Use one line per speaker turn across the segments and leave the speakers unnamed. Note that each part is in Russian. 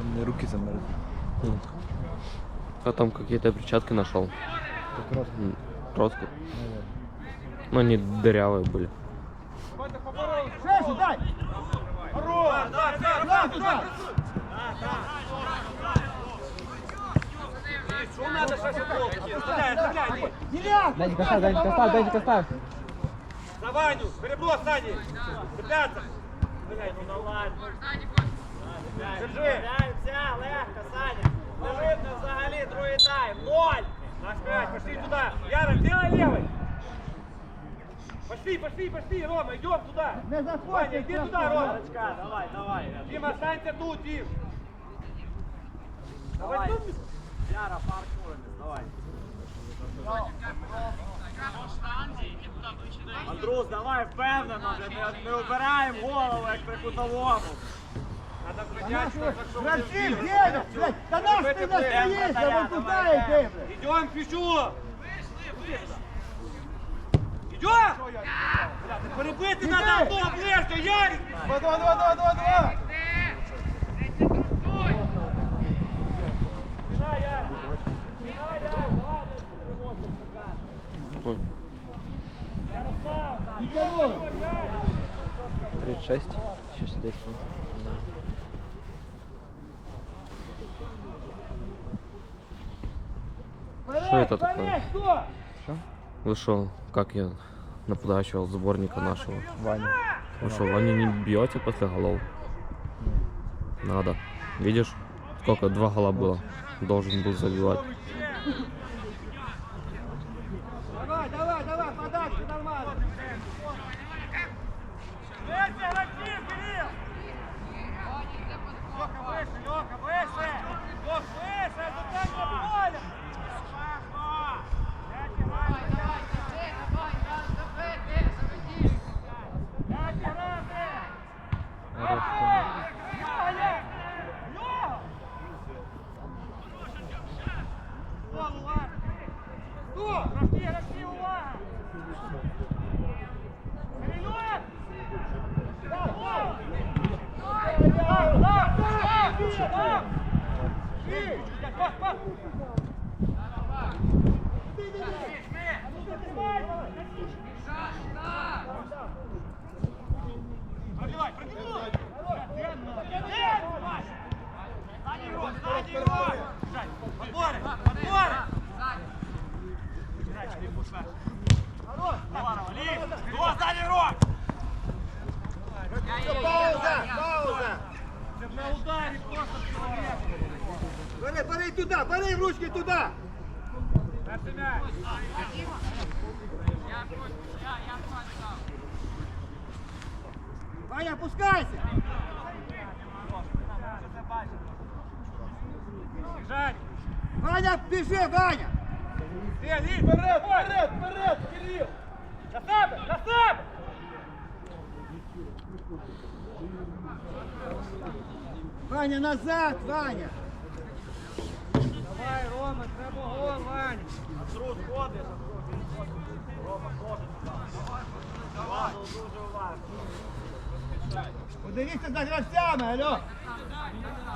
Мне руки замерзли.
А там какие-то перчатки нашел. М, Кроску. Ну, они дырявые были.
Шесть, дай! Хорош! Да, туда!
Что надо сейчас футбол? Оставляй, оставляй.
Деляк!
Дайте костав, дайте костав, дайте костав.
За Ваню, переброс, Сани. Ребята. Блядь, ну да ладно. Держи.
Граємося, легко, Саня. Не видно взагалі другий тайм. Ноль.
Наш пять, пошли туда. Яра, сделай левый. Пошли, пошли, пошли, Рома, идем туда.
Не заходь!
Ваня, иди туда, Рома.
Ярочка, давай, давай.
Дима, останься тут, Дим.
Давай. Яра, паркуємо, давай. Андрус, давай впевнено, вже не, не обираємо голову, як при кутовому.
Надо притягивать, так, чтобы
Гравці,
не сбил.
Деня! Блядь, Та наш ти настоїшся, ви куди йди, блядь?
Идем к фичу. Идем! Бля, ты перебити надо одного ближче, Ярик!
Два, два, два, два, два, два!
36. Сейчас здесь. Что это такое? Что, как я нападающего сборника нашего?
Ваня.
Вы что, Ваню не бьете после голов? Надо. Видишь, сколько? Два гола было. Должен был забивать.
Хто? Рашки,
Бери, бери туди, бери в ручки туди.
Перший м'яч.
Ваня, опускайся.
Біжать.
Ваня, біжи, Ваня.
Ти, Лів, вперед, вперед, вперед, Кирил. На себе, на себе.
Ваня, назад, Ваня.
Давай, Рома, треба гол, Вань.
Андрус, ходиш. Рома, ходиш. Уважно, дуже уважно.
Подивіться за гравцями, алло.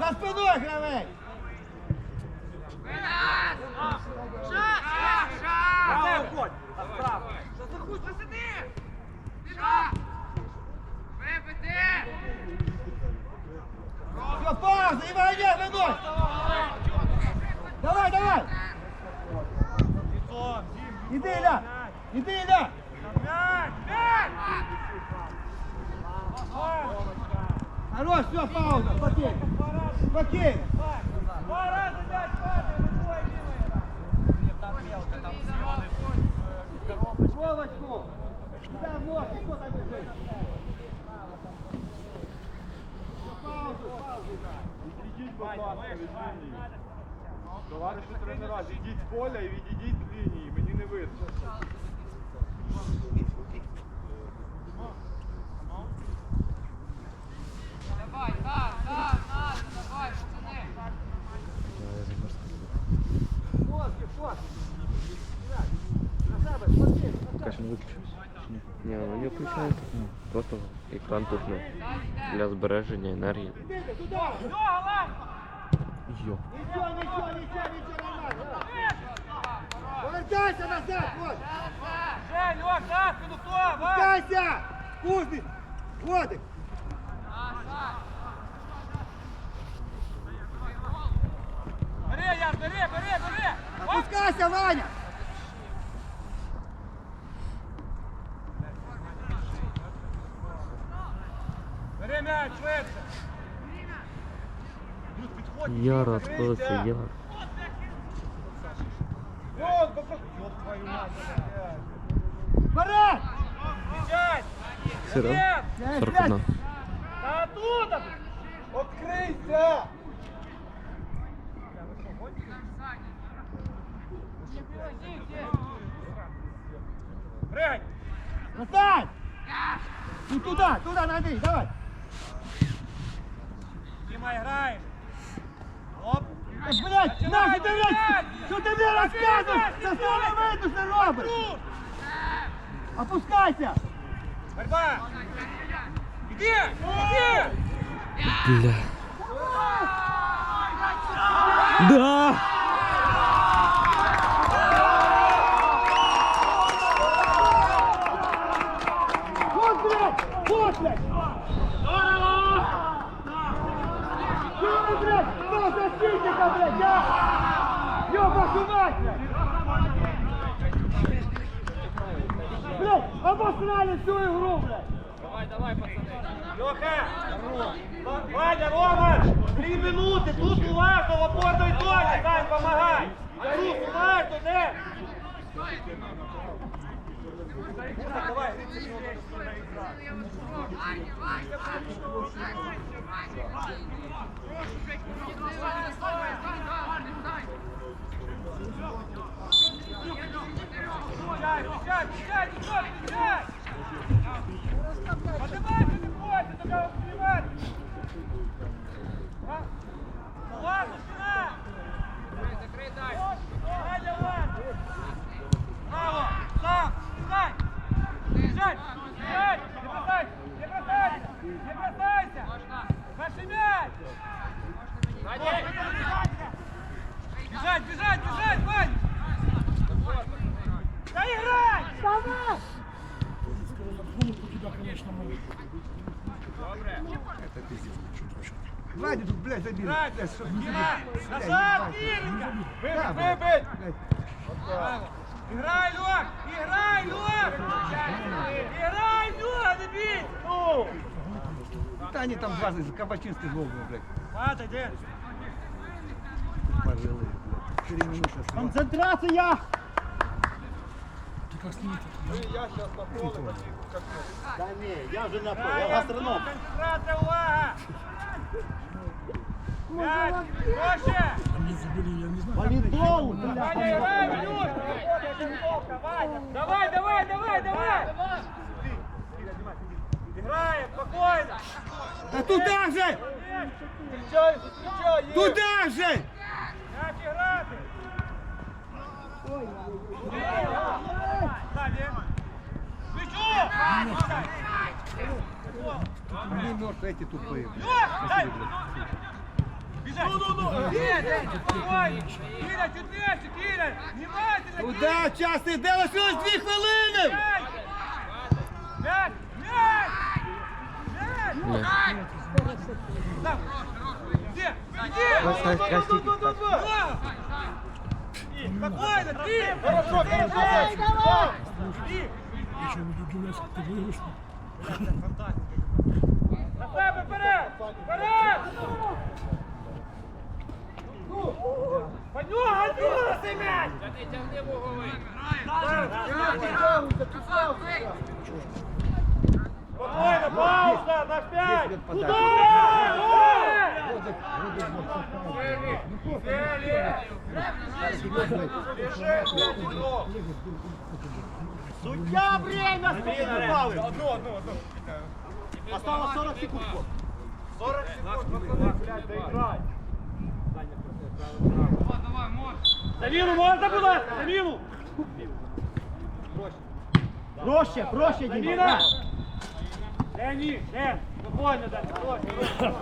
За спиною гравець. Іди, Ілля.
М'яч, м'яч.
Хорош, все, пауза, спокійно. Спокійно.
Два рази м'яч падає, ви двоє бігає.
Вовочку. Сюди в ножки, хто там біжить? Паузу, паузу.
Відійдіть, будь ласка, від лінії. Товариші тренера, зійдіть з поля і відійдіть з лінії, мені не видно.
Ножки, фот. На себе,
пока ще не виключився. Чи ні?
Ні, воно не включається. Просто екран тухне. Для збереження енергії.
Йо.
Нічого, нічого, нічого, нічого не надо. Повертайся назад, вот.
Жень, Льох, за спину, хто? Вань!
Повертайся. Кузник. Водик.
Бери, Ян, бери, бери, бери! Оп!
Опускайся, Ваня.
Бери м'яч, швидше!
Яр
бийся.
яр.
Вон, попро- Ёб твою мать, блядь.
Вперед.
Мчать!
Сиро.
Нет!
41.
Та оттуда! Открийся! Прыгай!
Настань. И туда, туда, Андрей, давай.
Дима, играем! Оп! Начинай,
нахуй ты, блядь, что ты мне рассказываешь? Со стороны выйду, что робишь? Опускайся.
Борьба! Иди! Иди!
Бля. Да!
Обосрали всю игру, блядь.
Леха! Ваня, Рома! Три минути! Тут уважно в опорної зоні! Сань, помагай! Тут уважно, не! Давай, Пускай, пускай, ладно, спина! Закрой дальше! Ваня, ладно! Браво! Сам! Встань! Бежать! Бежать! Не бросайся! Не бросайся! Не бросайся! Наши мяч! Бежать, бежать, бежать, Вань! Да играй! Давай!
Ваня тут, блядь, забили.
Назад, Киренька! Выбить, выбить! Играй, Лёх! Играй, Лёх! Играй, Лёх, бей! Ну!
Да они там два за Кабачинский гол был, блядь.
Падай, Дэн!
Пожилые, блядь. Три минуты осталось.
Концентрация!
Я сейчас на поле, как
Да не, я уже на
Концентрация, увага! Мяч! Проще!
Валидол,
Ваня, играй, Ванюш! Давай, давай, давай, давай! Играем, спокойно!
Да туда же!
Встречай, встречай!
Туда же!
Мяч играти! Сзади!
Они мертвые, эти тупые. блядь.
Спокойно! Внимательно, Киля!
Туда, час не делаешь, ось дві хвилини!
Мяч! Мяч! Мяч! Мяч!
Бля.
Там! Где? Где?
Поставь красивый.
Лёх! И, Спокойно, ты!
Хорошо, хорошо!
Давай! И! На себе вперед! Вперед! По нього, Антона, цей м'яч! Тягни вуговий! Спокойно, пауза, на п'ять! Туда!
Суддя, время спустили!
Одну, одну, одну.
Осталось 40 секунд.
40 секунд, блядь, доіграй. Заміну можна, будь ласка, заміну!
Проще, проще, Діма.
Заміна! Леонід, Лен, спокійно, Ден, хорош, хорош.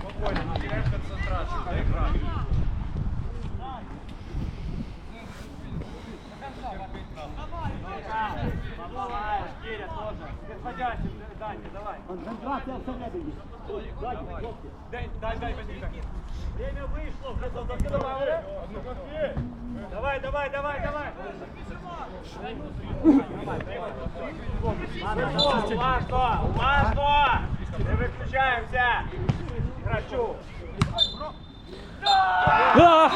Спокойно, не теряешь концентрацию, доиграй.
Давай, Киря тоже. Подходящим, Даня, давай.
Концентрація всередині.
Дай, дай, дай, дай.
Время вышло, уже давай. Давай, давай, давай, давай. Уважно, уважно. Не виключаємося. Грачу.
А!